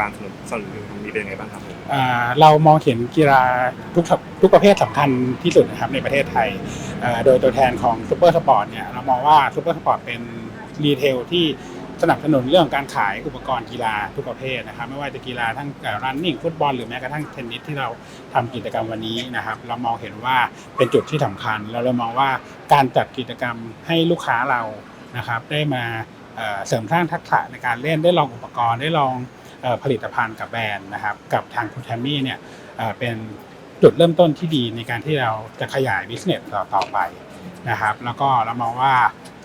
การสนับสนุนตรงนี้เป็นยังไงบ้างครับผมอ่าเรามองเห็นกีฬาทุกทุกประเภทสำคัญที่สุดนะครับในประเทศไทยอ่าโดยตัวแทนของซูเปอร์สปอร์ตเนี่ยเรามองว่าซูเปอร์สปอร์ตเป็นรีเทลที่สนับสนุนเรื่องการขายอุปกรณ์กีฬาทุกประเภทนะครับไม่ว่าจะกีฬาทั้งรันนิ่งฟุตบอลหรือแม้กระทั่งเทนนิสที่เราทำกิจกรรมวันนี้นะครับ เรามองเห็นว่าเป็นจุดที่สำคัญ เราเลยมองว่าการจัดกิจกรรมให้ลูกค้าเรานะครับ ได้มาเสริมสร้างทักษะในการเล่นได้ลองอุปกรณ์ได้ลอง ผลิตภัณฑ์กับแบรนด์นะครับกับทางคุณแทมมี่เนี่ยเป็นจุดเริ่มต้นที่ดีในการที่เราจะขยายบิสเนสต่อต่อไปนะครับแล้วก็เรามองว่า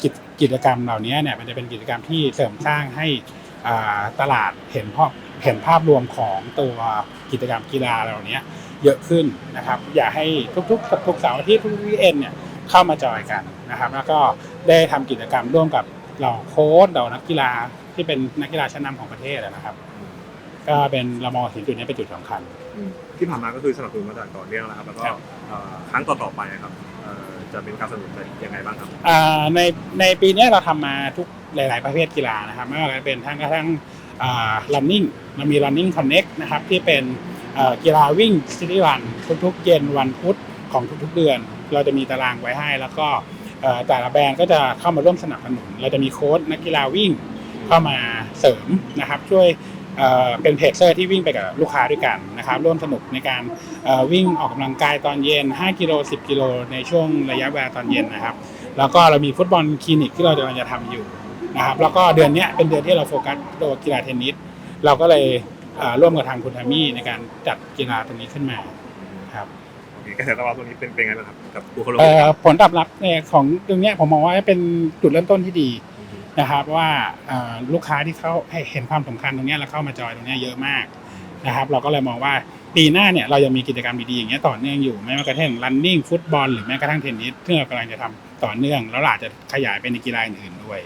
กิจกิจกรรมเหล่านี้เนี่ยมันจะเป็นกิจกรรมที่เสริมสร้างให้ตลาดเห็นภาพเห็นภาพรวมของตัวกิจกรรมกีฬาเหล่านี้เยอะขึ้นนะครับ อยากให้ทุกๆทุกเสาร์อาทิตย์ทุกวีเอ็นเนี่ยเข้ามาจอยกันนะครับ แล้วก็ได้ทำกิจกรรมร่วมกับเราโค้ชเรานักกีฬาที่เป็นนักกีฬาชั้นนำของประเทศนะครับ ก็เป็นเรามองเห็นจุดนี้เป็นจุดสำคัญ ที่ผ่านมาก็คือสนับสนุนมาจากต่อเนื่องแล้วครับแล้วก็ครับ เอ่อครั้งต่อๆไปนะครับเอ่อจะเป็นการสนับสนุนยังไงบ้างครับ อ่าในในปีเนี้ยเราทำมาทุกหลาย ๆ ประเภทกีฬานะครับไม่ว่าจะเป็นทั้งกระทั่งอ่า running เรามี running connect นะครับที่เป็นเอ่อกีฬาวิ่ง city run ทุกๆเย็นวันพุธของทุกๆเดือน เราจะมีตารางไว้ให้ แล้วก็เอ่อแต่ละแบรนด์ก็จะเข้ามาร่วมสนับสนุน เราจะมีโค้ชนักกีฬาวิ่งเข้ามาเสริมนะครับช่วย เอ่อเป็นเพจเซอร์ที่วิ่งไปกับลูกค้าด้วยกันนะครับร่วมสนุกในการเอ่อวิ่งออกกำลังกายตอนเย็น 5 กิโล 10 กิโล ในช่วงระยะเวลาตอนเย็นนะครับ แล้วก็เรามีฟุตบอลคลินิกที่เรากำลังจะทำอยู่นะครับแล้วก็เดือนเนี้ยเป็นเดือนที่เราโฟกัสตัวกีฬาเทนนิสเราก็เลยเอ่อร่วมกับทางคุณทามี่ในการจัดกีฬาตรงนี้ขึ้นมาครับโอเคกระแสตอบรับตรงนี้เป็นเป็นไงบ้างครับกับบุคลากเอ่รอผลตอบรับเนี่ยของตรงเนี้ยผมมองว่าเป็นจุดเริ่มต้นที่ดี นะครับว่าลูกค้าที่เขาเห็นความสำคัญตรงนี้แล้วเข้ามาจอยตรงนี้เยอะมากนะครับเราก็เลยมองว่าปีหน้าเนี่ยเรายังมีกิจกรรมดีๆอย่างเงี้ยต่อเนื่องอยู่ไม่ว่ากระทั่ง running ฟุตบอลหรือแม้กระทั่งเทนนิสที่เรากำลังจะทำต่อเนื่อง แล้วอาจจะขยายไปในกีฬาอื่นๆด้วย